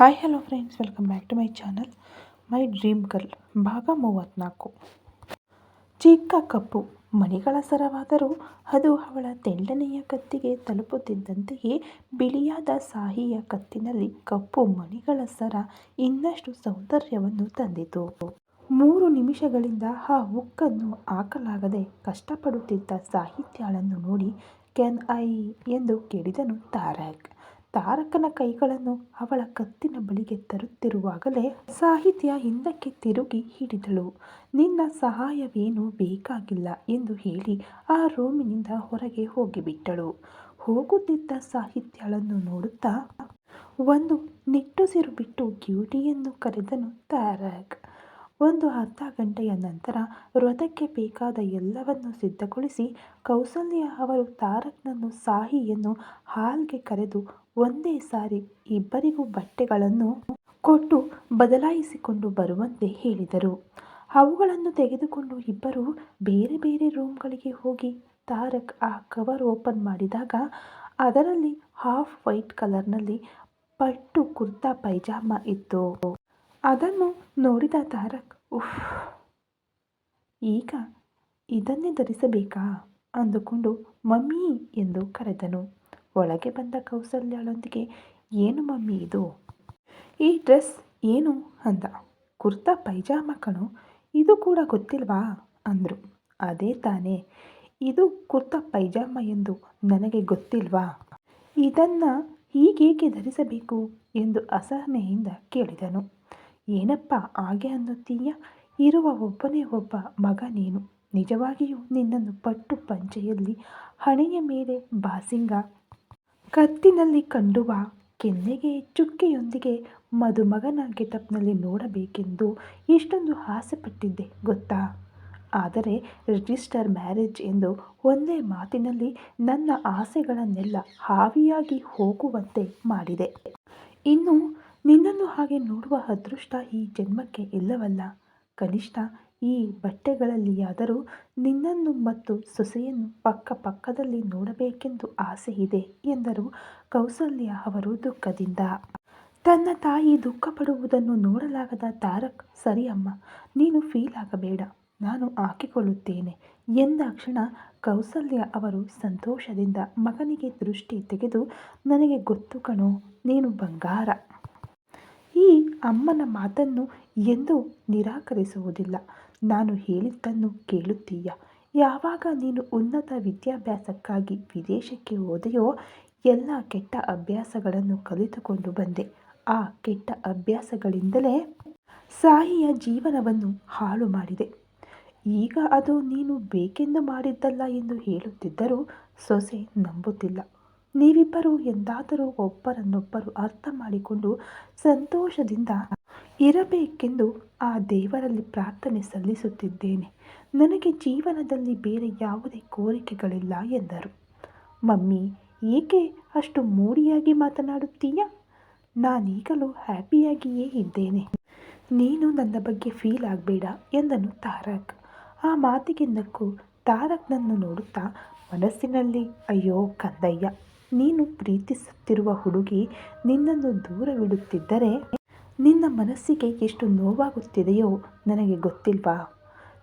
Hi hello friends welcome back to my channel my dream girl ಭಾಗ ಮೂವತ್ತ್ನಾಲ್ಕು. ಚಿಕ್ಕ ಕಪ್ಪು, ಮಣಿಗಳ ಸರವಾದರೂ ಅದು ಅವಳ ತೆಳ್ಳನೆಯ ಕತ್ತಿಗೆ ತಲುಪುತ್ತಿದ್ದಂತೆಯೇ ಬಿಳಿಯಾದ ಸಾಹಿಯ ಕತ್ತಿನಲ್ಲಿ ಕಪ್ಪು ಮಣಿಗಳ ಸರ ಇನ್ನಷ್ಟು ಸೌಂದರ್ಯವನ್ನು ತಂದಿತು. ಮೂರು ನಿಮಿಷಗಳಿಂದ ಆ ಉಕ್ಕನ್ನು ಹಾಕಲಾಗದೆ ಕಷ್ಟಪಡುತ್ತಿದ್ದ ಸಾಹಿತ್ಯಾಳನ್ನು ನೋಡಿ ಕ್ಯಾನ್ ಐ ಎಂದು ಕೇಳಿದನು ತಾರಕ್. ತಾರಕನ ಕೈಗಳನ್ನು ಅವಳ ಕತ್ತಿನ ಬಳಿಗೆ ತರುತ್ತಿರುವಾಗಲೇ ಸಾಹಿತ್ಯ ಹಿಂದಕ್ಕೆ ತಿರುಗಿ ಹಿಡಿದಳು. ನಿನ್ನ ಸಹಾಯವೇನೂ ಬೇಕಾಗಿಲ್ಲ ಎಂದು ಹೇಳಿ ಆ ರೂಮಿನಿಂದ ಹೊರಗೆ ಹೋಗಿಬಿಟ್ಟಳು. ಹೋಗುತ್ತಿದ್ದ ಸಾಹಿತ್ಯಳನ್ನು ನೋಡುತ್ತಾ ಒಂದು ನಿಟ್ಟುಸಿರು ಬಿಟ್ಟು ಗ್ಯೂಟಿಯನ್ನು ಕರೆದನು ತಾರಕ್. ಒಂದು ಅರ್ಧ ಗಂಟೆಯ ನಂತರ ವ್ರತಕ್ಕೆ ಬೇಕಾದ ಎಲ್ಲವನ್ನು ಸಿದ್ಧಗೊಳಿಸಿ ಕೌಸಲ್ಯ ಅವರು ತಾರಕ್ನನ್ನು ಸಾಹಿಯನ್ನು ಹಾಲ್ಗೆ ಕರೆದು ಒಂದೇ ಸಾರಿ ಇಬ್ಬರಿಗೂ ಬಟ್ಟೆಗಳನ್ನು ಕೊಟ್ಟು ಬದಲಾಯಿಸಿಕೊಂಡು ಬರುವಂತೆ ಹೇಳಿದರು. ಅವುಗಳನ್ನು ತೆಗೆದುಕೊಂಡು ಇಬ್ಬರು ಬೇರೆ ಬೇರೆ ರೂಮ್ಗಳಿಗೆ ಹೋಗಿ ತಾರಕ್ ಆ ಕವರ್ ಓಪನ್ ಮಾಡಿದಾಗ ಅದರಲ್ಲಿ ಹಾಫ್ ವೈಟ್ ಕಲರ್ನಲ್ಲಿ ಪಟ್ಟು ಕುರ್ತಾ ಪೈಜಾಮ ಇತ್ತು. ಅದನ್ನು ನೋಡಿದ ತಾರಕ್, ಉಫ್, ಈಗ ಇದನ್ನೇ ಧರಿಸಬೇಕಾ? ಅಂದುಕೊಂಡು, ಮಮ್ಮಿ, ಎಂದು ಕರೆದನು. ಒಳಗೆ ಬಂದ ಕೌಸಲ್ಯಾಳೊಂದಿಗೆ, ಏನು ಮಮ್ಮಿ ಇದು? ಈ ಡ್ರೆಸ್ ಏನು? ಅಂದ. ಕುರ್ತಾ ಪೈಜಾಮ ಕಣು, ಇದು ಕೂಡ ಗೊತ್ತಿಲ್ವಾ? ಅಂದರು. ಅದೇ ತಾನೇ. ಇದು ಕುರ್ತಾ ಪೈಜಾಮ ಎಂದು ನನಗೆ ಗೊತ್ತಿಲ್ವಾ? ಇದನ್ನು ಹೀಗೇಕೆ ಧರಿಸಬೇಕು? ಎಂದು ಅಸಹನೆಯಿಂದ ಕೇಳಿದನು. ಏನಪ್ಪ ಹಾಗೆ ಅನ್ನುತ್ತೀಯ? ಇರುವ ಒಬ್ಬನೇ ಒಬ್ಬ ಮಗ ನೀನು. ನಿಜವಾಗಿಯೂ ನಿನ್ನನ್ನು ಪಟ್ಟು ಪಂಚೆಯಲ್ಲಿ ಹಣೆಯ ಮೇಲೆ ಬಾಸಿಂಗ. ಕತ್ತಿನಲ್ಲಿ ಕಂಡುವ ಕೆನ್ನೆಗೆ ಚುಕ್ಕೆಯೊಂದಿಗೆ ಮದುಮಗನ ಗೆಟಪ್ನಲ್ಲಿ ನೋಡಬೇಕೆಂದು ಎಷ್ಟೊಂದು ಆಸೆಪಟ್ಟಿದ್ದೆ ಗೊತ್ತಾ? ಆದರೆ ರಿಜಿಸ್ಟರ್ ಮ್ಯಾರೇಜ್ ಎಂದು ಒಂದೇ ಮಾತಿನಲ್ಲಿ ನನ್ನ ಆಸೆಗಳನ್ನೆಲ್ಲ ಹಾವಿಯಾಗಿ ಹೋಗುವಂತೆ ಮಾಡಿದೆ. ಇನ್ನು ನಿನ್ನನ್ನು ಹಾಗೆ ನೋಡುವ ಅದೃಷ್ಟ ಈ ಜನ್ಮಕ್ಕೆ ಇಲ್ಲವಲ್ಲ. ಕನಿಷ್ಠ ಈ ಬಟ್ಟೆಗಳಲ್ಲಿಯಾದರೂ ನಿನ್ನನ್ನು ಮತ್ತು ಸೊಸೆಯನ್ನು ಪಕ್ಕ ಪಕ್ಕದಲ್ಲಿ ನೋಡಬೇಕೆಂದು ಆಸೆ ಇದೆ ಎಂದರು ಕೌಸಲ್ಯ ಅವರು ದುಃಖದಿಂದ. ತನ್ನ ತಾಯಿ ದುಃಖಪಡುವುದನ್ನು ನೋಡಲಾಗದ ತಾರಕ್ ಸರಿ ಅಮ್ಮ ನೀನು ಫೀಲ್ ಆಗಬೇಡ, ನಾನು ಹಾಕಿಕೊಳ್ಳುತ್ತೇನೆ ಎಂದಾಕ್ಷಣ ಕೌಸಲ್ಯ ಅವರು ಸಂತೋಷದಿಂದ ಮಗನಿಗೆ ದೃಷ್ಟಿ ತೆಗೆದು, ನನಗೆ ಗೊತ್ತು ಕಣೋ, ನೀನು ಬಂಗಾರ. ಈ ಅಮ್ಮನ ಮಾತನ್ನು ಎಂದೂ ನಿರಾಕರಿಸುವುದಿಲ್ಲ. ನಾನು ಹೇಳಿದ್ದನ್ನು ಕೇಳುತ್ತೀಯ. ಯಾವಾಗ ನೀನು ಉನ್ನತ ವಿದ್ಯಾಭ್ಯಾಸಕ್ಕಾಗಿ ವಿದೇಶಕ್ಕೆ ಹೋದೆಯೋ, ಎಲ್ಲ ಕೆಟ್ಟ ಅಭ್ಯಾಸಗಳನ್ನು ಕಲಿತುಕೊಂಡು ಬಂದೆ. ಆ ಕೆಟ್ಟ ಅಭ್ಯಾಸಗಳಿಂದಲೇ ಸಾಯಿಯ ಜೀವನವನ್ನು ಹಾಳು ಮಾಡಿದೆ. ಈಗ ಅದು ನೀನು ಬೇಕೆಂದು ಮಾಡಿದ್ದಲ್ಲ ಎಂದು ಹೇಳುತ್ತಿದ್ದರೂ ಸೊಸೆ ನಂಬುತ್ತಿಲ್ಲ. ನೀವಿಬ್ಬರು ಎಂದಾದರೂ ಒಬ್ಬರನ್ನೊಬ್ಬರು ಅರ್ಥ ಮಾಡಿಕೊಂಡು ಸಂತೋಷದಿಂದ ಇರಬೇಕೆಂದು ಆ ದೇವರಲ್ಲಿ ಪ್ರಾರ್ಥನೆ ಸಲ್ಲಿಸುತ್ತಿದ್ದೇನೆ. ನನಗೆ ಜೀವನದಲ್ಲಿ ಬೇರೆ ಯಾವುದೇ ಕೋರಿಕೆಗಳಿಲ್ಲ ಎಂದರು. ಮಮ್ಮಿ, ಏಕೆ ಅಷ್ಟು ಮೂಡಿಯಾಗಿ ಮಾತನಾಡುತ್ತೀಯ? ನಾನೀಗಲೂ ಹ್ಯಾಪಿಯಾಗಿಯೇ ಇದ್ದೇನೆ. ನೀನು ನನ್ನ ಬಗ್ಗೆ ಫೀಲ್ ಆಗಬೇಡ ಎಂದನು ತಾರಕ್. ಆ ಮಾತಿಗೆ ನಕ್ಕು ತಾರಕ್ನನ್ನು ನೋಡುತ್ತಾ ಮನಸ್ಸಿನಲ್ಲಿ, ಅಯ್ಯೋ ಕಂದಯ್ಯ, ನೀನು ಪ್ರೀತಿಸುತ್ತಿರುವ ಹುಡುಗಿ ನಿನ್ನನ್ನು ದೂರವಿಡುತ್ತಿದ್ದರೆ ನಿನ್ನ ಮನಸ್ಸಿಗೆ ಎಷ್ಟು ನೋವಾಗುತ್ತಿದೆಯೋ ನನಗೆ ಗೊತ್ತಿಲ್ವಾ?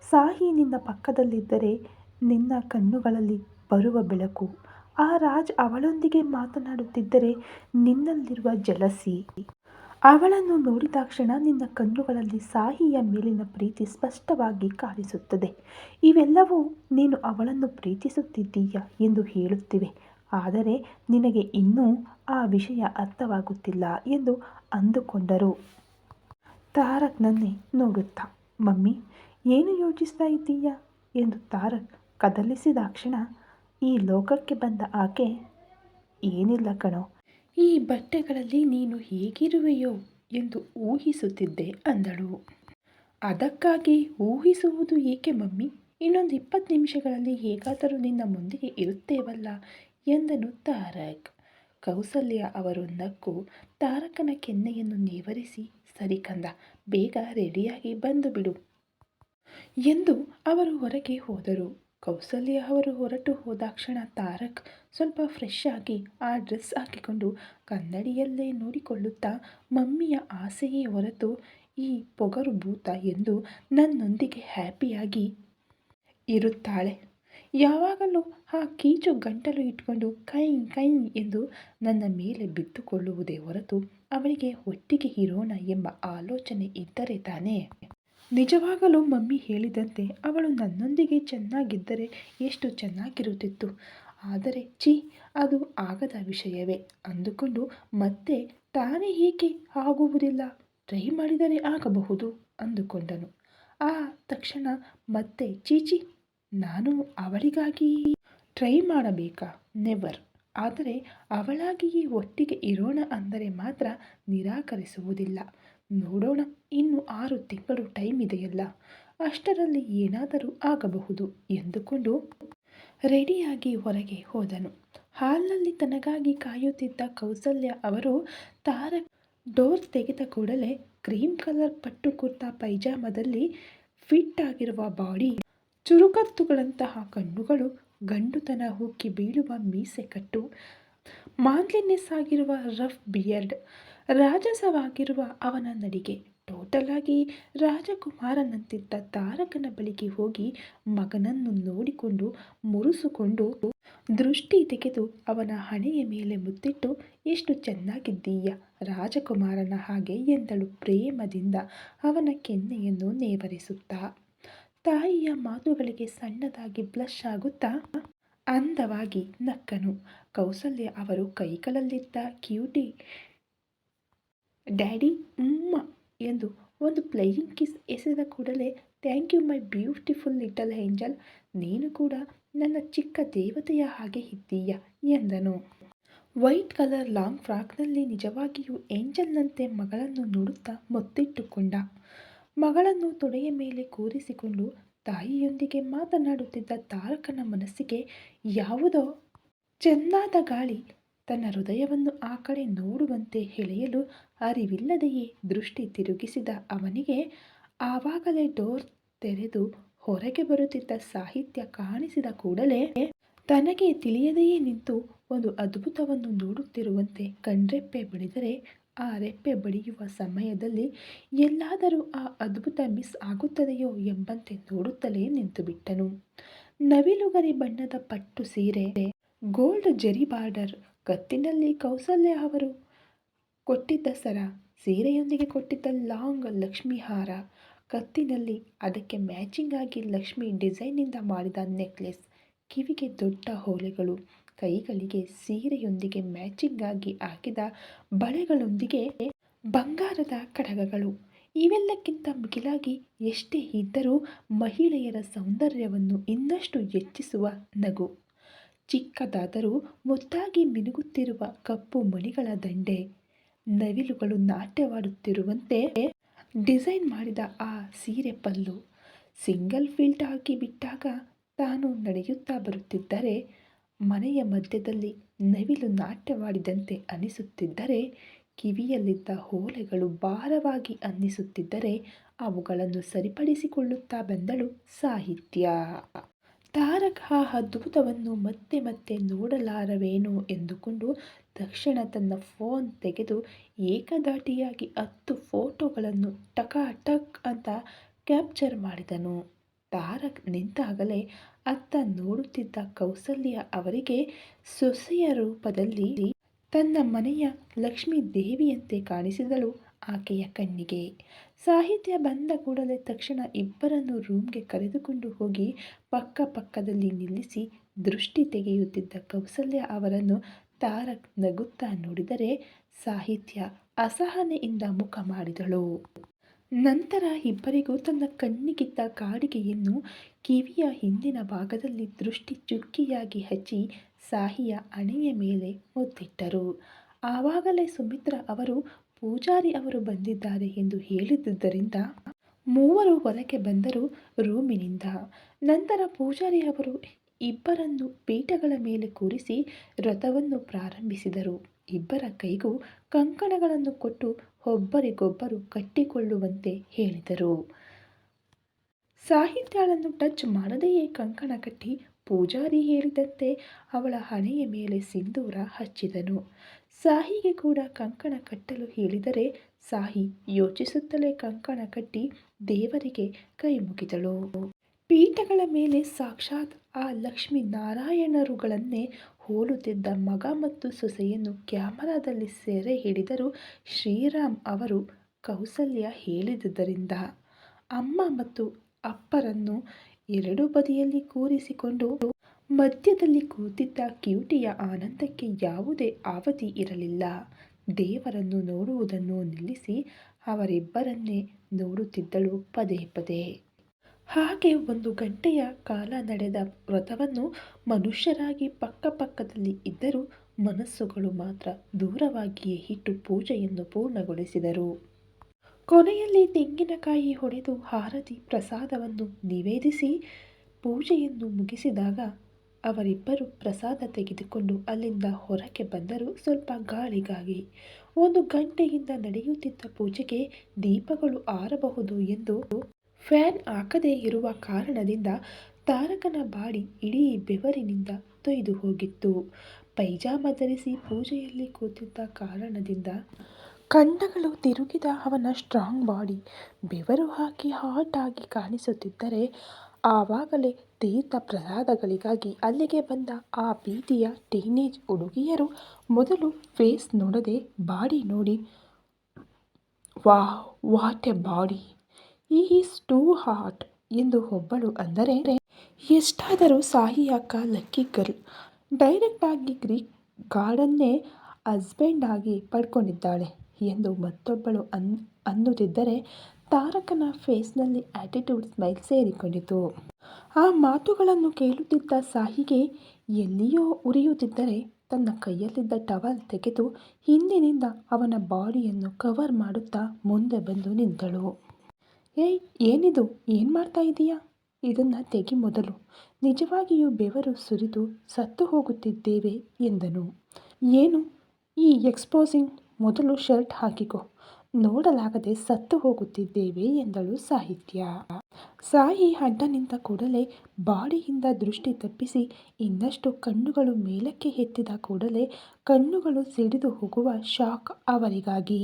ಸಾಹಿ ನಿನ್ನ ಪಕ್ಕದಲ್ಲಿದ್ದರೆ ನಿನ್ನ ಕಣ್ಣುಗಳಲ್ಲಿ ಬರುವ ಬೆಳಕು, ಆ ರಾಜ್ ಅವಳೊಂದಿಗೆ ಮಾತನಾಡುತ್ತಿದ್ದರೆ ನಿನ್ನಲ್ಲಿರುವ ಜಲಸಿ. ಅವಳನ್ನು ನೋಡಿದಾಕ್ಷಣ ನಿನ್ನ ಕಣ್ಣುಗಳಲ್ಲಿ ಸಾಹಿಯ ಮೇಲಿನ ಪ್ರೀತಿ ಸ್ಪಷ್ಟವಾಗಿ ಕಾಣಿಸುತ್ತದೆ. ಇವೆಲ್ಲವೂ ನೀನು ಅವಳನ್ನು ಪ್ರೀತಿಸುತ್ತಿದ್ದೀಯ ಎಂದು ಹೇಳುತ್ತಿವೆ. ಆದರೆ ನಿನಗೆ ಇನ್ನೂ ಆ ವಿಷಯ ಅರ್ಥವಾಗುತ್ತಿಲ್ಲ ಎಂದು ಅಂದುಕೊಂಡರು. ತಾರಕ್ನನ್ನೇ ನೋಡುತ್ತಾ, ಮಮ್ಮಿ, ಏನು ಯೋಚಿಸ್ತಾ ಇದ್ದೀಯಾ? ಎಂದು ತಾರಕ್ ಕದಲಿಸಿದಾಕ್ಷಣ ಈ ಲೋಕಕ್ಕೆ ಬಂದ ಆಕೆ, ಏನಿಲ್ಲ ಕಣೋ, ಈ ಬಟ್ಟೆಗಳಲ್ಲಿ ನೀನು ಹೇಗಿರುವೆಯೋ ಎಂದು ಊಹಿಸುತ್ತಿದ್ದೆ ಅಂದಳು. ಅದಕ್ಕಾಗಿ ಊಹಿಸುವುದು ಏಕೆ ಮಮ್ಮಿ? ಇನ್ನೊಂದು ಇಪ್ಪತ್ತು ನಿಮಿಷಗಳಲ್ಲಿ ಹೇಗಾದರೂ ನಿನ್ನ ಮುಂದಿಗೆ ಇರುತ್ತೇವಲ್ಲ ಎಂದನು ತಾರಕ್. ಕೌಸಲ್ಯ ಅವರು ನಕ್ಕು ತಾರಕನ ಕೆನ್ನೆಯನ್ನು ನೇವರಿಸಿ, ಸರಿ ಕಂದ, ಬೇಗ ರೆಡಿಯಾಗಿ ಬಂದು ಬಿಡು ಎಂದು ಅವರು ಹೊರಗೆ ಹೋದರು. ಕೌಸಲ್ಯ ಅವರು ಹೊರಟು ಹೋದಾಕ್ಷಣ ತಾರಕ್ ಸ್ವಲ್ಪ ಫ್ರೆಶ್ ಆಗಿ ಆ ಡ್ರೆಸ್ ಹಾಕಿಕೊಂಡು ಕನ್ನಡಿಯಲ್ಲೇ ನೋಡಿಕೊಳ್ಳುತ್ತಾ ಮಮ್ಮಿಯ ಆಸೆಯೇ ಹೊರತು, ಈ ಪೊಗರು ಭೂತ ಎಂದು ನನ್ನೊಂದಿಗೆ ಹ್ಯಾಪಿಯಾಗಿ ಇರುತ್ತಾಳೆ. ಯಾವಾಗಲೂ ಆ ಕೀಚು ಗಂಟಲು ಇಟ್ಕೊಂಡು ಕೈ ಕೈ ಎಂದು ನನ್ನ ಮೇಲೆ ಬಿದ್ದುಕೊಳ್ಳುವುದೇ ಹೊರತು ಅವಳಿಗೆ ಒಟ್ಟಿಗೆ ಇರೋಣ ಎಂಬ ಆಲೋಚನೆ ಇದ್ದರೆ ತಾನೇ. ನಿಜವಾಗಲೂ ಮಮ್ಮಿ ಹೇಳಿದಂತೆ ಅವಳು ನನ್ನೊಂದಿಗೆ ಚೆನ್ನಾಗಿದ್ದರೆ ಎಷ್ಟು ಚೆನ್ನಾಗಿರುತ್ತಿತ್ತು. ಆದರೆ ಚಿ ಅದು ಆಗದ ವಿಷಯವೇ ಅಂದುಕೊಂಡು ಮತ್ತೆ ತಾನೇ ಏಕೆ ಆಗುವುದಿಲ್ಲ. ಟ್ರೈ ಮಾಡಿದರೆ ಆಗಬಹುದು ಅಂದುಕೊಂಡನು. ಆ ತಕ್ಷಣ ಮತ್ತೆ ಚೀಚಿ ನಾನು ಅವಳಿಗಾಗಿ ಟ್ರೈ ಮಾಡಬೇಕಾ? ನೆವರ್ ಆದರೆ ಅವಳಾಗಿಯೇ ಒಟ್ಟಿಗೆ ಇರೋಣ ಅಂದರೆ ಮಾತ್ರ ನಿರಾಕರಿಸುವುದಿಲ್ಲ. ನೋಡೋಣ, ಇನ್ನು ಆರು ತಿಂಗಳು ಟೈಮ್ ಇದೆಯಲ್ಲ. ಅಷ್ಟರಲ್ಲಿ ಏನಾದರೂ ಆಗಬಹುದು ಎಂದುಕೊಂಡು ರೆಡಿಯಾಗಿ ಹೊರಗೆ ಹೋದನು. ಹಾಲ್ನಲ್ಲಿ ತನಗಾಗಿ ಕಾಯುತ್ತಿದ್ದ ಕೌಸಲ್ಯ ಅವರು ತಾರ ಡೋರ್ ತೆಗೆದ ಕೂಡಲೇ ಕ್ರೀಮ್ ಕಲರ್ ಪಟ್ಟು ಕುರ್ತಾ ಪೈಜಾಮದಲ್ಲಿ ಫಿಟ್ ಆಗಿರುವ ಬಾಡಿ ಚುರುಕತ್ತುಗಳಂತಹ ಕಣ್ಣುಗಳು ಗಂಡುತನ ಹುಕ್ಕಿ ಬೀಳುವ ಮೀಸೆ ಕಟ್ಟು ಮಾನ್ಲಿನೆಸ್ ಆಗಿರುವ ರಫ್ ಬಿಯರ್ಡ್, ರಾಜಸವಾಗಿರುವ ಅವನ ನಡಿಗೆ. ಟೋಟಲಾಗಿ ರಾಜಕುಮಾರನಂತಿದ್ದ ತಾರಕನ ಬಳಿಗೆ ಹೋಗಿ ಮಗನನ್ನು ನೋಡಿಕೊಂಡು ಮುರುಸುಕೊಂಡು ದೃಷ್ಟಿ ತೆಗೆದು ಅವನ ಹಣೆಯ ಮೇಲೆ ಮುತ್ತಿಟ್ಟು, ಎಷ್ಟು ಚೆನ್ನಾಗಿದ್ದೀಯ ರಾಜಕುಮಾರನ ಹಾಗೆ ಎಂದಳು ಪ್ರೇಮದಿಂದ ಅವನ ಕೆನ್ನೆಯನ್ನು ನೇವರಿಸುತ್ತಾ. ತಾಯಿಯ ಮಾತುಗಳಿಗೆ ಸಣ್ಣದಾಗಿ ಬ್ಲಶ್ ಆಗುತ್ತಾ? ಅಂದವಾಗಿ ನಕ್ಕನು. ಕೌಸಲ್ಯ ಅವರು ಕೈಗಳಲ್ಲಿದ್ದ ಕ್ಯೂಟಿ, ಡ್ಯಾಡಿ, ಉಮ್ಮ ಎಂದು ಒಂದು ಪ್ಲೇಯಿಂಗ್ ಕಿಸ್ ಎಸೆದ ಕೂಡಲೇ, thank you my beautiful little angel, ನೀನು ಕೂಡ ನನ್ನ ಚಿಕ್ಕ ದೇವತೆಯ ಹಾಗೆ ಇದ್ದೀಯ? ಎಂದನು. ವೈಟ್ ಕಲರ್ ಲಾಂಗ್ ಫ್ರಾಕ್ನಲ್ಲಿ ನಿಜವಾಗಿಯೂ ಏಂಜಲ್ನಂತೆ ಮಗಳನ್ನು ನೋಡುತ್ತಾ ಮುತ್ತಿಟ್ಟುಕೊಂಡ. ಮಗಳನ್ನು ತೊಡೆಯ ಮೇಲೆ ಕೂರಿಸಿಕೊಂಡು ತಾಯಿಯೊಂದಿಗೆ ಮಾತನಾಡುತ್ತಿದ್ದ ತಾರಕನ ಮನಸ್ಸಿಗೆ ಯಾವುದೋ ಚೆನ್ನಾದ ಗಾಳಿ ತನ್ನ ಹೃದಯವನ್ನು ಆ ಕಡೆ ನೋಡುವಂತೆ ಹೆಳೆಯಲು ಅರಿವಿಲ್ಲದೆಯೇ ದೃಷ್ಟಿ ತಿರುಗಿಸಿದ ಅವನಿಗೆ ಆವಾಗಲೇ ಡೋರ್ ತೆರೆದು ಹೊರಗೆ ಬರುತ್ತಿದ್ದ ಸಾಹಿತ್ಯ ಕಾಣಿಸಿದ ಕೂಡಲೇ ತನಗೆ ತಿಳಿಯದೆಯೇ ನಿಂತು ಒಂದು ಅದ್ಭುತವನ್ನು ನೋಡುತ್ತಿರುವಂತೆ ಕಣ್ರೆಪ್ಪೆ ಬಡಿದರೆ ಆ ರೆಪ್ಪೆ ಬಡಿಯುವ ಸಮಯದಲ್ಲಿ ಎಲ್ಲಾದರೂ ಆ ಅದ್ಭುತ ಮಿಸ್ ಆಗುತ್ತದೆಯೋ ಎಂಬಂತೆ ನೋಡುತ್ತಲೇ ನಿಂತುಬಿಟ್ಟನು. ನವಿಲುಗರಿ ಬಣ್ಣದ ಪಟ್ಟು ಸೀರೆ, ಗೋಲ್ಡ್ ಜೆರಿ ಬಾರ್ಡರ್, ಕತ್ತಿನಲ್ಲಿ ಕೌಸಲ್ಯ ಅವರು ಕೊಟ್ಟಿದ್ದ ಸರ, ಸೀರೆಯೊಂದಿಗೆ ಕೊಟ್ಟಿದ್ದ ಲಾಂಗ್ ಲಕ್ಷ್ಮಿ ಹಾರ, ಕತ್ತಿನಲ್ಲಿ ಅದಕ್ಕೆ ಮ್ಯಾಚಿಂಗ್ ಆಗಿ ಲಕ್ಷ್ಮಿ ಡಿಸೈನಿಂದ ಮಾಡಿದ ನೆಕ್ಲೆಸ್, ಕಿವಿಗೆ ದೊಡ್ಡ ಹೋಲೆಗಳು. ಕೈಗಳಿಗೆ ಸೀರೆಯೊಂದಿಗೆ ಮ್ಯಾಚಿಂಗ್ ಆಗಿ ಹಾಕಿದ ಬಳೆಗಳೊಂದಿಗೆ ಬಂಗಾರದ ಕಡಗಗಳು. ಇವೆಲ್ಲಕ್ಕಿಂತ ಮಿಗಿಲಾಗಿ ಎಷ್ಟೇ ಇದ್ದರೂ ಮಹಿಳೆಯರ ಸೌಂದರ್ಯವನ್ನು ಇನ್ನಷ್ಟು ಹೆಚ್ಚಿಸುವ ನಗು. ಚಿಕ್ಕದಾದರೂ ಮುದ್ದಾಗಿ ಮಿನುಗುತ್ತಿರುವ ಕಪ್ಪು ಮಣಿಗಳ ದಂಡೆ. ನವಿಲುಗಳು ನಾಟ್ಯವಾಡುತ್ತಿರುವಂತೆ ಡಿಸೈನ್ ಮಾಡಿದ ಆ ಸೀರೆ ಪಲ್ಲು. ಸಿಂಗಲ್ ಫೀಲ್ಡ್ ಹಾಕಿ ಬಿಟ್ಟಾಗ ತಾನು ನಡೆಯುತ್ತಾ ಬರುತ್ತಿದ್ದರೆ ಮನೆಯ ಮಧ್ಯದಲ್ಲಿ ನವಿಲು ನಾಟ್ಯವಾಡಿದಂತೆ ಅನಿಸುತ್ತಿದ್ದರೆ, ಕಿವಿಯಲ್ಲಿದ್ದ ಓಲೆಗಳು ಭಾರವಾಗಿ ಅನ್ನಿಸುತ್ತಿದ್ದರೆ ಅವುಗಳನ್ನು ಸರಿಪಡಿಸಿಕೊಳ್ಳುತ್ತಾ ಬಂದಳು ಸಾಹಿತ್ಯ. ತಾರಕ್ ಅದ್ಭುತವನ್ನು ಮತ್ತೆ ಮತ್ತೆ ನೋಡಲಾರವೇನೋ ಎಂದುಕೊಂಡು ತಕ್ಷಣ ತನ್ನ ಫೋನ್ ತೆಗೆದು ಏಕದಾಟಿಯಾಗಿ ಹತ್ತು ಫೋಟೋಗಳನ್ನು ಟಕಾಟಕ್ ಅಂತ ಕ್ಯಾಪ್ಚರ್ ಮಾಡಿದನು. ತಾರಕ್ ನಿಂತಾಗಲೇ ಅತ್ತ ನೋಡುತ್ತಿದ್ದ ಕೌಸಲ್ಯ ಅವರಿಗೆ ಸೊಸೆಯ ರೂಪದಲ್ಲಿ ತನ್ನ ಮನೆಯ ಲಕ್ಷ್ಮೀ ದೇವಿಯಂತೆ ಕಾಣಿಸಿದಳು ಆಕೆಯ ಕಣ್ಣಿಗೆ. ಸಾಹಿತ್ಯ ಬಂದ ಕೂಡಲೇ ತಕ್ಷಣ ಇಬ್ಬರನ್ನು ರೂಮ್ಗೆ ಕರೆದುಕೊಂಡು ಹೋಗಿ ಪಕ್ಕ ಪಕ್ಕದಲ್ಲಿ ನಿಲ್ಲಿಸಿ ದೃಷ್ಟಿ ತೆಗೆಯುತ್ತಿದ್ದ ಕೌಸಲ್ಯ ಅವರನ್ನು ತಾರಕ್ ನಗುತ್ತಾ ನೋಡಿದರೆ ಸಾಹಿತ್ಯ ಅಸಹನೆಯಿಂದ ಮುಖ ಮಾಡಿದಳು. ನಂತರ ಇಬ್ಬರಿಗೂ ತನ್ನ ಕಣ್ಣಿಗಿದ್ದ ಕಾಡಿಗೆಯನ್ನು ಕಿವಿಯ ಹಿಂದಿನ ಭಾಗದಲ್ಲಿ ದೃಷ್ಟಿ ಚುಕ್ಕಿಯಾಗಿ ಹಚ್ಚಿ ಸಾಹಿಯ ಅಣೆಯ ಮೇಲೆ ಒತ್ತಿಟ್ಟರು ಆವಾಗಲೇ ಸುಮಿತ್ರ ಅವರು, ಪೂಜಾರಿ ಅವರು ಬಂದಿದ್ದಾರೆ ಎಂದು ಹೇಳಿದ್ದರಿಂದ ಮೂವರು ಹೊರಗೆ ಬಂದರು ರೂಮಿನಿಂದ. ನಂತರ ಪೂಜಾರಿ ಅವರು ಇಬ್ಬರನ್ನು ಪೀಠಗಳ ಮೇಲೆ ಕೂರಿಸಿ ರಥವನ್ನು ಪ್ರಾರಂಭಿಸಿದರು. ಇಬ್ಬರ ಕೈಗೂ ಕಂಕಣಗಳನ್ನು ಕೊಟ್ಟು ಒಬ್ಬರಿಗೊಬ್ಬರು ಕಟ್ಟಿಕೊಳ್ಳುವಂತೆ ಹೇಳಿದರು. ಸಾಹಿತ್ಯಳನ್ನು ಟಚ್ ಮಾಡದೆಯೇ ಕಂಕಣ ಕಟ್ಟಿ ಪೂಜಾರಿ ಹೇಳಿದಂತೆ ಅವಳ ಹಣೆಯ ಮೇಲೆ ಸಿಂಧೂರ ಹಚ್ಚಿದನು. ಸಾಹಿಗೆ ಕೂಡ ಕಂಕಣ ಕಟ್ಟಲು ಹೇಳಿದರೆ ಸಾಹಿ ಯೋಚಿಸುತ್ತಲೇ ಕಂಕಣ ಕಟ್ಟಿ ದೇವರಿಗೆ ಕೈ ಮುಗಿದಳು. ಪೀಠಗಳ ಮೇಲೆ ಸಾಕ್ಷಾತ್ ಆ ಲಕ್ಷ್ಮೀ ನಾರಾಯಣರುಗಳನ್ನೇ ಹೋಲುತ್ತಿದ್ದ ಮಗ ಮತ್ತು ಸೊಸೆಯನ್ನು ಕ್ಯಾಮರಾದಲ್ಲಿ ಸೆರೆ ಹಿಡಿದರು ಶ್ರೀರಾಮ್ ಅವರು ಕೌಸಲ್ಯ ಹೇಳಿದುದರಿಂದ ಅಮ್ಮ ಮತ್ತು ಅಪ್ಪರನ್ನು ಎರಡು ಬದಿಯಲ್ಲಿ ಕೂರಿಸಿಕೊಂಡು ಮಧ್ಯದಲ್ಲಿ ಕೂತಿದ್ದ ಕ್ಯೂಟಿಯ ಆನಂದಕ್ಕೆ ಯಾವುದೇ ಅವಧಿ ಇರಲಿಲ್ಲ. ದೇವರನ್ನು ನೋಡುವುದನ್ನು ನಿಲ್ಲಿಸಿ ಅವರಿಬ್ಬರನ್ನೇ ನೋಡುತ್ತಿದ್ದಳು ಪದೇ ಪದೇ. ಹಾಗೆ ಒಂದು ಗಂಟೆಯ ಕಾಲ ನಡೆದ ವ್ರತವನ್ನು ಮನುಷ್ಯರಾಗಿ ಪಕ್ಕಪಕ್ಕದಲ್ಲಿ ಇದ್ದರೂ ಮನಸ್ಸುಗಳು ಮಾತ್ರ ದೂರವಾಗಿಯೇ ಇಟ್ಟು ಪೂಜೆಯನ್ನು ಪೂರ್ಣಗೊಳಿಸಿದರು. ಕೊನೆಯಲ್ಲಿ ತೆಂಗಿನಕಾಯಿ ಹೊಡೆದು ಹಾರತಿ ಪ್ರಸಾದವನ್ನು ನಿವೇದಿಸಿ ಪೂಜೆಯನ್ನು ಮುಗಿಸಿದಾಗ ಅವರಿಬ್ಬರು ಪ್ರಸಾದ ತೆಗೆದುಕೊಂಡು ಅಲ್ಲಿಂದ ಹೊರಕ್ಕೆ ಬಂದರು ಸ್ವಲ್ಪ ಗಾಳಿಗಾಗಿ. ಒಂದು ಗಂಟೆಯಿಂದ ನಡೆಯುತ್ತಿದ್ದ ಪೂಜೆಗೆ ದೀಪಗಳು ಆರಬಹುದು ಎಂದು ಫ್ಯಾನ್ ಹಾಕದೇ ಇರುವ ಕಾರಣದಿಂದ ತಾರಕನ ಬಾಡಿ ಇಡೀ ಬೆವರಿನಿಂದ ತೊಯ್ದು ಹೋಗಿತ್ತು. ಪೈಜಾಮ ಧರಿಸಿ ಪೂಜೆಯಲ್ಲಿ ಕೂತಿದ್ದ ಕಾರಣದಿಂದ ಕಂಡಗಳು ತಿರುಗಿದ ಅವನ ಸ್ಟ್ರಾಂಗ್ ಬಾಡಿ ಬೆವರು ಹಾಕಿ ಹಾಟ್ ಆಗಿ ಕಾಣಿಸುತ್ತಿದ್ದರೆ ಆವಾಗಲೇ ತೀರ್ಥ ಪ್ರಸಾದಗಳಿಗಾಗಿ ಅಲ್ಲಿಗೆ ಬಂದ ಆ ಬೀದಿಯ ಟೀನೇಜ್ ಹುಡುಗಿಯರು ಮೊದಲು ಫೇಸ್ ನೋಡದೆ ಬಾಡಿ ನೋಡಿ, ವಾಹ್, ವಾಟ್ ಎ ಬಾಡಿ! ಈ ಈಸ್ ಟೂ ಹಾಟ್ ಎಂದು ಒಬ್ಬಳು ಅಂದರೆ, ಎಷ್ಟಾದರೂ ಸಾಹಿ ಅಕ್ಕ ಲಕ್ಕಿ ಗರ್ಲ್. ಡೈರೆಕ್ಟ್ ಆಗಿ ಗ್ರೀಕ್ ಗಾರ್ಡನ್ನೇ ಹಸ್ಬೆಂಡ್ ಆಗಿ ಪಡ್ಕೊಂಡಿದ್ದಾಳೆ ಎಂದು ಮತ್ತೊಬ್ಬಳು ಅನ್, ಅನ್ನುತ್ತಿದ್ದರೆ, ತಾರಕನ ಫೇಸ್ನಲ್ಲಿ ಆ್ಯಟಿಟ್ಯೂಡ್ ಸ್ಮೈಲ್ ಸೇರಿಕೊಂಡಿತು. ಆ ಮಾತುಗಳನ್ನು ಕೇಳುತ್ತಿದ್ದ ಸಾಹಿಗೆ ಎಲ್ಲಿಯೋ ಉರಿಯುತ್ತಿದ್ದರೆ, ತನ್ನ ಕೈಯಲ್ಲಿದ್ದ ಟವಲ್ ತೆಗೆದು ಹಿಂದಿನಿಂದ ಅವನ ಬಾಡಿಯನ್ನು ಕವರ್ ಮಾಡುತ್ತಾ ಮುಂದೆ ಬಂದು ನಿಂತಳು. ಏಯ್, ಏನಿದು? ಏನು ಮಾಡ್ತಾ ಇದೀಯಾ? ಇದನ್ನು ತೆಗಿ ಮೊದಲು. ನಿಜವಾಗಿಯೂ ಬೆವರು ಸುರಿದು ಸತ್ತು ಹೋಗುತ್ತಿದ್ದೇವೆ ಎಂದನು. ಏನು? ಈ ಎಕ್ಸ್ಪೋಸಿಂಗ್ ಮೊದಲು ಶರ್ಟ್ ಹಾಕಿಕೊ. ನೋಡಲಾಗದೆ ಸತ್ತು ಹೋಗುತ್ತಿದ್ದೇವೆ ಎಂದಳು ಸಾಹಿತ್ಯ. ಸಾಯಿ ಅಡ್ಡ ನಿಂತ ಕೂಡಲೇ ಬಾಡಿಯಿಂದ ದೃಷ್ಟಿ ತಪ್ಪಿಸಿ ಇನ್ನಷ್ಟು ಕಣ್ಣುಗಳು ಮೇಲಕ್ಕೆ ಎತ್ತಿದ ಕೂಡಲೇ ಕಣ್ಣುಗಳು ಸಿಡಿದು ಹೋಗುವ ಶಾಕ್ ಅವರಿಗಾಗಿ.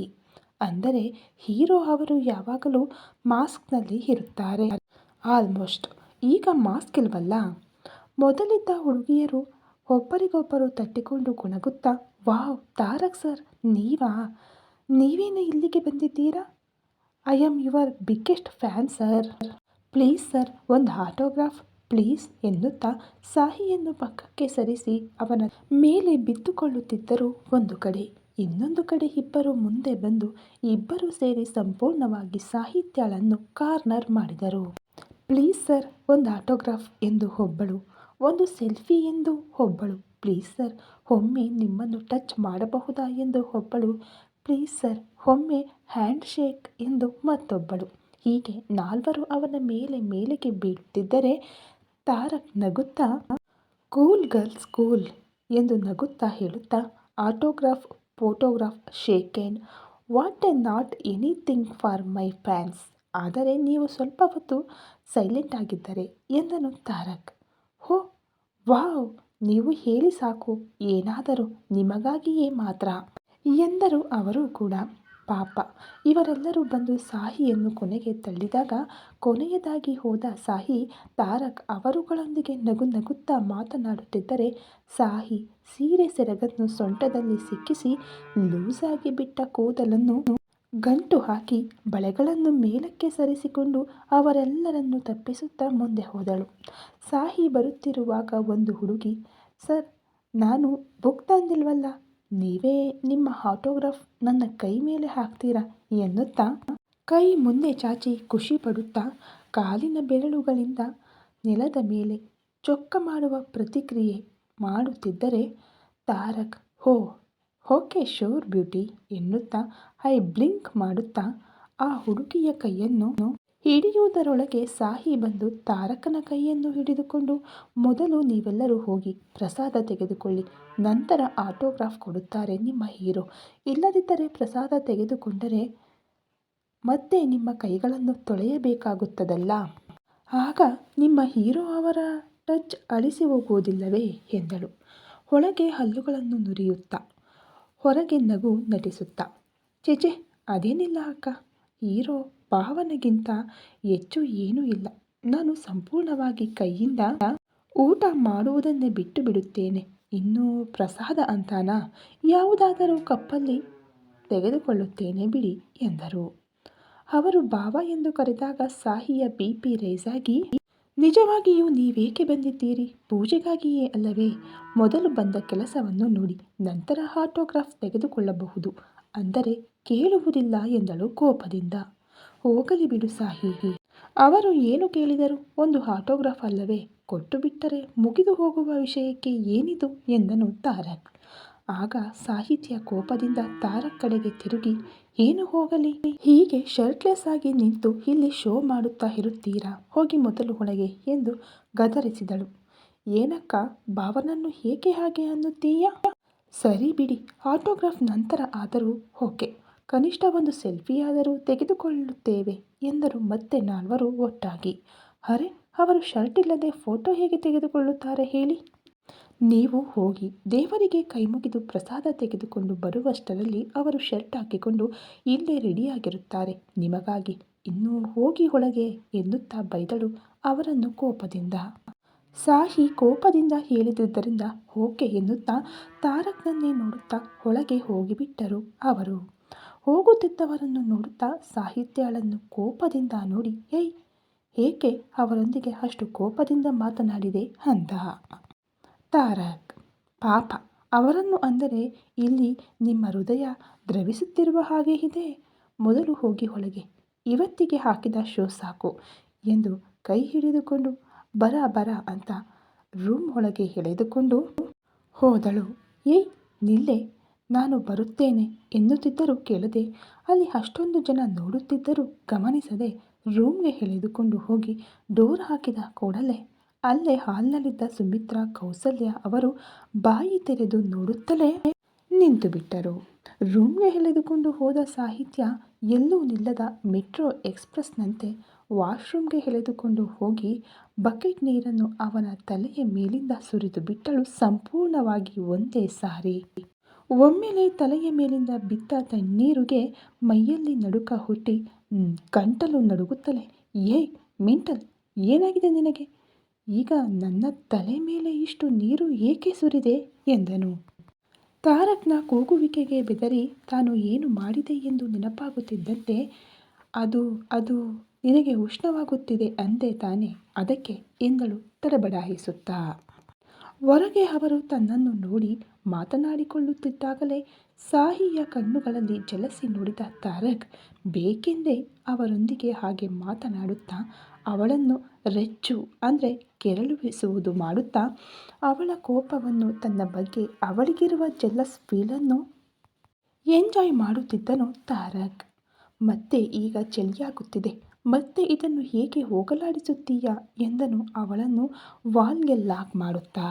ಅಂದರೆ ಹೀರೋ ಅವರು ಯಾವಾಗಲೂ ಮಾಸ್ಕ್ನಲ್ಲಿ ಇರುತ್ತಾರೆ. ಆಲ್ಮೋಸ್ಟ್ ಈಗ ಮಾಸ್ಕ್ ಇಲ್ವಲ್ಲ? ಮೊದಲಿದ್ದ ಹುಡುಗಿಯರು ಒಬ್ಬರಿಗೊಬ್ಬರು ತಟ್ಟಿಕೊಂಡು ಗುಣಗುತ್ತಾ, ವಾವ್, ತಾರಕ್ ಸರ್, ನೀವಾ? ನೀವೇನು ಇಲ್ಲಿಗೆ ಬಂದಿದ್ದೀರಾ? I am your biggest fan sir please sir ಒಂದು ಆಟೋಗ್ರಾಫ್ ಪ್ಲೀಸ್ ಎನ್ನುತ್ತಾ ಸಾಹಿಯನ್ನು ಪಕ್ಕಕ್ಕೆ ಸರಿಸಿ ಅವನ ಮೇಲೆ ಬಿದ್ದುಕೊಳ್ಳುತ್ತಿದ್ದರು ಒಂದು ಕಡೆ. ಇನ್ನೊಂದು ಕಡೆ ಇಬ್ಬರು ಮುಂದೆ ಬಂದು ಇಬ್ಬರು ಸೇರಿ ಸಂಪೂರ್ಣವಾಗಿ ಸಾಹಿತ್ಯಳನ್ನು ಕಾರ್ನರ್ ಮಾಡಿದರು. ಪ್ಲೀಸ್ ಸರ್, ಒಂದು ಆಟೋಗ್ರಾಫ್ ಎಂದು ಒಬ್ಬಳು, ಒಂದು ಸೆಲ್ಫಿ ಎಂದು ಒಬ್ಬಳು. ಪ್ಲೀಸ್ ಸರ್, ಒಮ್ಮೆ ನಿಮ್ಮನ್ನು ಟಚ್ ಮಾಡಬಹುದಾ ಎಂದು ಒಬ್ಬಳು. ಪ್ಲೀಸ್ ಸರ್, ಒಮ್ಮೆ ಹ್ಯಾಂಡ್ ಶೇಕ್ ಎಂದು ಮತ್ತೊಬ್ಬಳು. ಹೀಗೆ ನಾಲ್ವರು ಅವನ ಮೇಲೆ ಮೇಲೆಗೆ ಬೀಳುತ್ತಿದ್ದರೆ ತಾರಕ್ ನಗುತ್ತಾ, ಕೂಲ್ ಗರ್ಲ್ಸ್, ಕೂಲ್ ಎಂದು ನಗುತ್ತಾ ಹೇಳುತ್ತಾ, autograph photograph shake and what a not anything for my fans ಆದರೆ ನೀವು ಸ್ವಲ್ಪ ಹೊತ್ತು ಸೈಲೆಂಟ್ ಆಗಿದ್ದರೆ, ಎಂದನು ತಾರಕ್. ಹೋ, ವಾವ್, ನೀವು ಹೇಳಿ ಸಾಕು, ಏನಾದರೂ ನಿಮಗಾಗಿಯೇ ಮಾತ್ರ, ಎಂದರು ಅವರು ಕೂಡ. ಪಾಪ. ಇವರೆಲ್ಲರೂ ಬಂದು ಸಾಹಿಯನ್ನು ಕೊನೆಗೆ ತಳ್ಳಿದಾಗ ಕೊನೆಯದಾಗಿ ಹೋದ ಸಾಹಿ ತಾರಕ್ ಅವರುಗಳೊಂದಿಗೆ ನಗು ನಗುತ್ತಾ ಮಾತನಾಡುತ್ತಿದ್ದರೆ ಸಾಹಿ ಸೀರೆ ಸೆರಗನ್ನು ಸೊಂಟದಲ್ಲಿ ಸಿಕ್ಕಿಸಿ ಲೂಸಾಗಿ ಬಿಟ್ಟ ಕೂದಲನ್ನು ಗಂಟು ಹಾಕಿ ಬಳೆಗಳನ್ನು ಮೇಲಕ್ಕೆ ಸರಿಸಿಕೊಂಡು ಅವರೆಲ್ಲರನ್ನು ತಪ್ಪಿಸುತ್ತಾ ಮುಂದೆ ಹೋದಳು. ಸಾಹಿ ಬರುತ್ತಿರುವಾಗ ಒಂದು ಹುಡುಗಿ, ಸರ್, ನಾನು ಬುಕ್ ತಂದಿಲ್ವಲ್ಲ ನೀವೇ ನಿಮ್ಮ ಆಟೋಗ್ರಾಫ್ ನನ್ನ ಕೈ ಮೇಲೆ ಹಾಕ್ತೀರಾ ಎನ್ನುತ್ತಾ ಕೈ ಮುಂದೆ ಚಾಚಿ ಖುಷಿ ಪಡುತ್ತಾ ಕಾಲಿನ ಬೆರಳುಗಳಿಂದ ನೆಲದ ಮೇಲೆ ಚೊಕ್ಕ ಮಾಡುವ ಪ್ರತಿಕ್ರಿಯೆ ಮಾಡುತ್ತಿದ್ದರೆ ತಾರಕ್, ಹೋ, ಓಕೆ ಶೋರ್ ಬ್ಯೂಟಿ ಎನ್ನುತ್ತಾ ಐ ಬ್ಲಿಂಕ್ ಮಾಡುತ್ತಾ ಆ ಹುಡುಗಿಯ ಕೈಯನ್ನು ಹಿಡಿಯುವುದರೊಳಗೆ ಸಾಹಿ ಬಂದು ತಾರಕನ ಕೈಯನ್ನು ಹಿಡಿದುಕೊಂಡು ಮೊದಲು ನೀವೆಲ್ಲರೂ ಹೋಗಿ ಪ್ರಸಾದ ತೆಗೆದುಕೊಳ್ಳಿ, ನಂತರ ಆಟೋಗ್ರಾಫ್ ಕೊಡುತ್ತಾರೆ ನಿಮ್ಮ ಹೀರೋ. ಇಲ್ಲದಿದ್ದರೆ ಪ್ರಸಾದ ತೆಗೆದುಕೊಂಡರೆ ಮತ್ತೆ ನಿಮ್ಮ ಕೈಗಳನ್ನು ತೊಳೆಯಬೇಕಾಗುತ್ತದಲ್ಲ? ಆಗ ನಿಮ್ಮ ಹೀರೋ ಅವರ ಟಚ್ ಅಳಿಸಿ ಹೋಗುವುದಿಲ್ಲವೇ? ಎಂದಳು. ಒಳಗೆ ಹಲ್ಲುಗಳನ್ನು ನುರಿಯುತ್ತಾ, ಹೊರಗೆ ನಗು ನಟಿಸುತ್ತಾ ಚೆಚೆ ಅದೇನಿಲ್ಲ ಅಕ್ಕ, ಹೀರೋ ಭಾವನೆಗಿಂತ ಹೆಚ್ಚು ಏನೂ ಇಲ್ಲ. ನಾನು ಸಂಪೂರ್ಣವಾಗಿ ಕೈಯಿಂದ ಊಟ ಮಾಡುವುದನ್ನೇ ಬಿಟ್ಟು ಬಿಡುತ್ತೇನೆ ಇನ್ನೂ ಪ್ರಸಾದ ಅಂತಾನಾ? ಯಾವುದಾದರೂ ಕಪ್ಪಲ್ಲಿ ತೆಗೆದುಕೊಳ್ಳುತ್ತೇನೆ ಬಿಡಿ, ಎಂದರು. ಅವರು ಬಾವ ಎಂದು ಕರೆದಾಗ ಸಾಹಿಯ ಬಿ ಪಿ ರೈಸ್ ಆಗಿ ನಿಜವಾಗಿಯೂ ನೀವೇಕೆ ಬಂದಿದ್ದೀರಿ? ಪೂಜೆಗಾಗಿಯೇ ಅಲ್ಲವೇ? ಮೊದಲು ಬಂದ ಕೆಲಸವನ್ನು ನೋಡಿ, ನಂತರ ಆಟೋಗ್ರಾಫ್ ತೆಗೆದುಕೊಳ್ಳಬಹುದು. ಅಂದರೆ ಕೇಳುವುದಿಲ್ಲ ಎಂದಳು ಕೋಪದಿಂದ. ಹೋಗಲಿ ಬಿಡು ಸಾಹಿಹಿ ಅವರು ಏನು ಕೇಳಿದರು? ಒಂದು ಆಟೋಗ್ರಾಫ್ ಅಲ್ಲವೇ? ಕೊಟ್ಟು ಬಿಟ್ಟರೆ ಮುಗಿದು ಹೋಗುವ ವಿಷಯಕ್ಕೆ ಏನಿದು? ಎಂದನು ತಾರಕ್. ಆಗ ಸಾಹಿತ್ಯ ಕೋಪದಿಂದ ತಾರಕ್ ಕಡೆಗೆ ತಿರುಗಿ, ಏನು ಹೋಗಲಿ? ಹೀಗೆ ಶರ್ಟ್ಲೆಸ್ ಆಗಿ ನಿಂತು ಇಲ್ಲಿ ಶೋ ಮಾಡುತ್ತಾ ಇರುತ್ತೀರಾ? ಹೋಗಿ ಮೊದಲು ಒಳಗೆ ಎಂದು ಗದರಿಸಿದಳು. ಏನಕ್ಕ, ಭಾವನನ್ನು ಏಕೆ ಹಾಗೆ ಅನ್ನುತ್ತೀಯಾ? ಸರಿ ಬಿಡಿ, ಆಟೋಗ್ರಾಫ್ ನಂತರ ಆದರೂ ಓಕೆ. ಕನಿಷ್ಠ ಒಂದು ಸೆಲ್ಫಿಯಾದರೂ ತೆಗೆದುಕೊಳ್ಳುತ್ತೇವೆ ಎಂದರು ಮತ್ತೆ ನಾಲ್ವರು ಒಟ್ಟಾಗಿ. ಅರೆ ಅವರು ಶರ್ಟ್ ಇಲ್ಲದೆ ಫೋಟೋ ಹೇಗೆ ತೆಗೆದುಕೊಳ್ಳುತ್ತಾರೆ ಹೇಳಿ? ನೀವು ಹೋಗಿ ದೇವರಿಗೆ ಕೈಮುಗಿದು ಪ್ರಸಾದ ತೆಗೆದುಕೊಂಡು ಬರುವಷ್ಟರಲ್ಲಿ ಅವರು ಶರ್ಟ್ ಹಾಕಿಕೊಂಡು ಇಲ್ಲೇ ರೆಡಿಯಾಗಿರುತ್ತಾರೆ. ನಿಮಗಾಗಿ ಇನ್ನೂ ಹೋಗಿ ಒಳಗೆ ಎನ್ನುತ್ತಾ ಬೈದಳು ಅವರನ್ನು ಕೋಪದಿಂದ. ಸಾಹಿ ಕೋಪದಿಂದ ಹೇಳಿದುದರಿಂದ ಓಕೆ ಎನ್ನುತ್ತಾ ತಾರಕ್ನನ್ನೇ ನೋಡುತ್ತಾ ಒಳಗೆ ಹೋಗಿಬಿಟ್ಟರು ಅವರು. ಹೋಗುತ್ತಿದ್ದವರನ್ನು ನೋಡುತ್ತಾ ಸಾಹಿತ್ಯಾಳನ್ನು ಕೋಪದಿಂದ ನೋಡಿ, ಏಯ್, ಏಕೆ ಅವರೊಂದಿಗೆ ಅಷ್ಟು ಕೋಪದಿಂದ ಮಾತನಾಡಿದೆ? ಅಂದ. ತಾರಕ್, ಪಾಪ, ಅವರನ್ನು ಅಂದರೆ ಇಲ್ಲಿ ನಿಮ್ಮ ಹೃದಯ ದ್ರವಿಸುತ್ತಿರುವ ಹಾಗೆ ಇದೆ. ಮೊದಲು ಹೋಗಿ ಒಳಗೆ ಇವತ್ತಿಗೆ ಹಾಕಿದ ಶೋ ಸಾಕು ಎಂದು ಕೈ ಹಿಡಿದುಕೊಂಡು, ಬರ ಬರ ಅಂತ ರೂಮ್ ಒಳಗೆ ಎಳೆದುಕೊಂಡು ಹೋದಳು. ಏಯ್, ನಿಲ್ಲೆ ನಾನು ಬರುತ್ತೇನೆ ಎನ್ನುತ್ತಿದ್ದರೂ ಕೇಳದೆ ಅಲ್ಲಿ ಅಷ್ಟೊಂದು ಜನ ನೋಡುತ್ತಿದ್ದರೂ ಗಮನಿಸದೆ ರೂಮ್ಗೆ ಎಳೆದುಕೊಂಡು ಹೋಗಿ ಡೋರ್ ಹಾಕಿದ ಕೂಡಲೇ ಅಲ್ಲೇ ಹಾಲ್ನಲ್ಲಿದ್ದ ಸುಮಿತ್ರಾ, ಕೌಸಲ್ಯ ಅವರು ಬಾಯಿ ತೆರೆದು ನೋಡುತ್ತಲೇ ನಿಂತು ಬಿಟ್ಟರು. ರೂಮ್ಗೆ ಎಳೆದುಕೊಂಡು ಹೋದ ಸಾಹಿತ್ಯ ಎಲ್ಲೂ ನಿಲ್ಲದ ಮೆಟ್ರೋ ಎಕ್ಸ್ಪ್ರೆಸ್ನಂತೆ ವಾಶ್ರೂಮ್ಗೆ ಎಳೆದುಕೊಂಡು ಹೋಗಿ ಬಕೆಟ್ ನೀರನ್ನು ಅವನ ತಲೆಯ ಮೇಲಿಂದ ಸುರಿದು ಬಿಟ್ಟಳು ಸಂಪೂರ್ಣವಾಗಿ ಒಂದೇ ಸಾರಿ. ಒಮ್ಮೆಲೆ ತಲೆಯ ಮೇಲಿಂದ ಬಿದ್ದ ತಣ್ಣೀರಿಗೆ ಮೈಯಲ್ಲಿ ನಡುಕ ಹುಟ್ಟಿ ಗಂಟಲು ನಡುಗುತ್ತಲೇ, ಏಯ್, ಮಿಂಟಲ್, ಏನಾಗಿದೆ ನಿನಗೆ? ಈಗ ನನ್ನ ತಲೆ ಮೇಲೆ ಇಷ್ಟು ನೀರು ಏಕೆ ಸುರಿದೆ? ಎಂದನು. ತಾರಕ್ನ ಕೂಗುವಿಕೆಗೆ ಬೆದರಿ ತಾನು ಏನು ಮಾಡಿದೆ ಎಂದು ನೆನಪಾಗುತ್ತಿದ್ದಂತೆ, ಅದು ಅದು ನಿನಗೆ ಉಷ್ಣವಾಗುತ್ತಿದೆ ಅಂದೆ ತಾನೆ, ಅದಕ್ಕೆ, ಎಂದಳು ತಡಬಡಾಯಿಸುತ್ತಾ. ಹೊರಗೆ ಅವರು ತನ್ನನ್ನು ನೋಡಿ ಮಾತನಾಡಿಕೊಳ್ಳುತ್ತಿದ್ದಾಗಲೇ ಸಾಹಿಯ ಕಣ್ಣುಗಳಲ್ಲಿ ಜಲಸಿ ನೋಡಿದ ತಾರಕ್ ಬೇಕೆಂದೇ ಅವರೊಂದಿಗೆ ಹಾಗೆ ಮಾತನಾಡುತ್ತಾ ಅವಳನ್ನು ರೆಚ್ಚು ಅಂದರೆ ಕೆರಳುವಿಸುವುದು ಮಾಡುತ್ತಾ ಅವಳ ಕೋಪವನ್ನು ತನ್ನ ಬಗ್ಗೆ ಅವಳಿಗಿರುವ ಜೆಲ್ಲಸ್ ಫೀಲನ್ನು ಎಂಜಾಯ್ ಮಾಡುತ್ತಿದ್ದನು ತಾರಕ್. ಮತ್ತೆ ಈಗ ಚಳಿಯಾಗುತ್ತಿದೆ. ಮತ್ತೆ ಇದನ್ನು ಹೇಗೆ ಹೋಗಲಾಡಿಸುತ್ತೀಯಾ ಎಂದನು ಅವಳನ್ನು ವಾಲ್ಗೆ ಲಾಕ್ ಮಾಡುತ್ತಾ.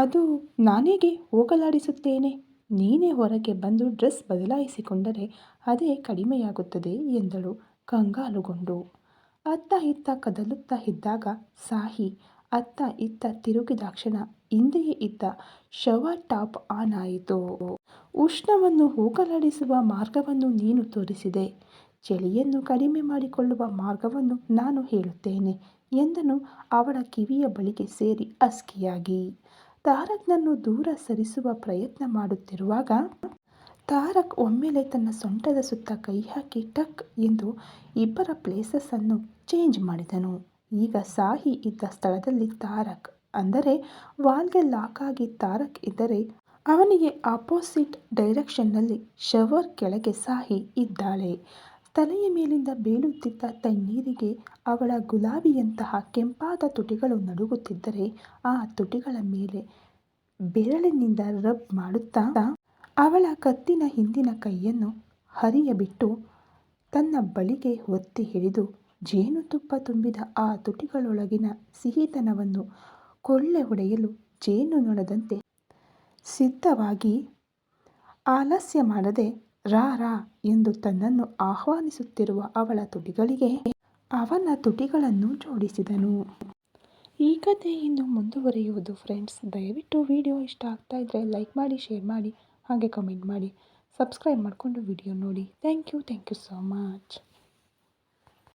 ಅದು ನಾನೇಗೆ ಹೋಗಲಾಡಿಸುತ್ತೇನೆ. ನೀನೇ ಹೊರಗೆ ಬಂದು ಡ್ರೆಸ್ ಬದಲಾಯಿಸಿಕೊಂಡರೆ ಅದೇ ಕಡಿಮೆಯಾಗುತ್ತದೆ ಎಂದಳು ಕಂಗಾಲುಗೊಂಡು. ಅತ್ತ ಇತ್ತ ಕದಲುತ್ತಾ ಇದ್ದಾಗ ಸಾಹಿ, ಅತ್ತ ಇತ್ತ ತಿರುಗಿದಾಕ್ಷಣ ಹಿಂದೆಯೇ ಇದ್ದ ಶವ ಟಾಪ್ ಆನ್ ಆಯಿತು. ಉಷ್ಣವನ್ನು ಹೋಗಲಾಡಿಸುವ ಮಾರ್ಗವನ್ನು ನೀನು ತೋರಿಸಿದೆ. ಚಳಿಯನ್ನು ಕಡಿಮೆ ಮಾಡಿಕೊಳ್ಳುವ ಮಾರ್ಗವನ್ನು ನಾನು ಹೇಳುತ್ತೇನೆ ಎಂದನು ಅವಳ ಕಿವಿಯ ಬಳಿಗೆ ಸೇರಿ ಅಸ್ಕಿಯಾಗಿ. ತಾರಕ್ನನ್ನು ದೂರ ಸರಿಸುವ ಪ್ರಯತ್ನ ಮಾಡುತ್ತಿರುವಾಗ ತಾರಕ್ ಒಮ್ಮೆಲೆ ತನ್ನ ಸೊಂಟದ ಸುತ್ತ ಕೈ ಹಾಕಿ ಟಕ್ ಎಂದು ಇಬ್ಬರ ಪ್ಲೇಸಸ್ಸನ್ನು ಚೇಂಜ್ ಮಾಡಿದನು. ಈಗ ಸಾಹಿ ಇದ್ದ ಸ್ಥಳದಲ್ಲಿ ತಾರಕ್, ಅಂದರೆ ವಾಲ್ಗೆ ಲಾಕ್ ಆಗಿ ತಾರಕ್ ಇದ್ದರೆ ಅವನಿಗೆ ಆಪೋಸಿಟ್ ಡೈರೆಕ್ಷನ್ನಲ್ಲಿ ಶವರ್ ಕೆಳಗೆ ಸಾಹಿ ಇದ್ದಾಳೆ. ತಲೆಯ ಮೇಲಿಂದ ಬೀಳುತ್ತಿದ್ದ ತಣ್ಣೀರಿಗೆ ಅವಳ ಗುಲಾಬಿಯಂತಹ ಕೆಂಪಾದ ತುಟಿಗಳು ನಡುಗುತ್ತಿದ್ದರೆ ಆ ತುಟಿಗಳ ಮೇಲೆ ಬೆರಳಿನಿಂದ ರಬ್ ಮಾಡುತ್ತಾ ಅವಳ ಕತ್ತಿನ ಹಿಂದಿನ ಕೈಯನ್ನು ಹರಿಯಬಿಟ್ಟು ತನ್ನ ಬಳಿಗೆ ಒತ್ತಿ ಹಿಡಿದು ಜೇನುತುಪ್ಪ ತುಂಬಿದ ಆ ತುಟಿಗಳೊಳಗಿನ ಸಿಹಿತನವನ್ನು ಕೊಳ್ಳೆ ಹೊಡೆಯಲು ಜೇನು ನೊಣದಂತೆ ಸಿದ್ಧವಾಗಿ ಆಲಸ್ಯ ಮಾಡದೆ ರಾ ರಾ ಎಂದು ತನ್ನನ್ನು ಆಹ್ವಾನಿಸುತ್ತಿರುವ ಅವಳ ತುಟಿಗಳಿಗೆ ಅವನ ತುಟಿಗಳನ್ನು ಜೋಡಿಸಿದನು. ಈ ಕಥೆ ಇನ್ನು ಮುಂದುವರಿಯುವುದು ಫ್ರೆಂಡ್ಸ್ ದಯವಿಟ್ಟು ವಿಡಿಯೋ ಇಷ್ಟ ಆಗ್ತಾ ಇದ್ದರೆ ಲೈಕ್ ಮಾಡಿ ಶೇರ್ ಮಾಡಿ, ಹಾಗೆ ಕಮೆಂಟ್ ಮಾಡಿ ಸಬ್ಸ್ಕ್ರೈಬ್ ಮಾಡಿಕೊಂಡು ವಿಡಿಯೋ ನೋಡಿ. Thank you thank you so much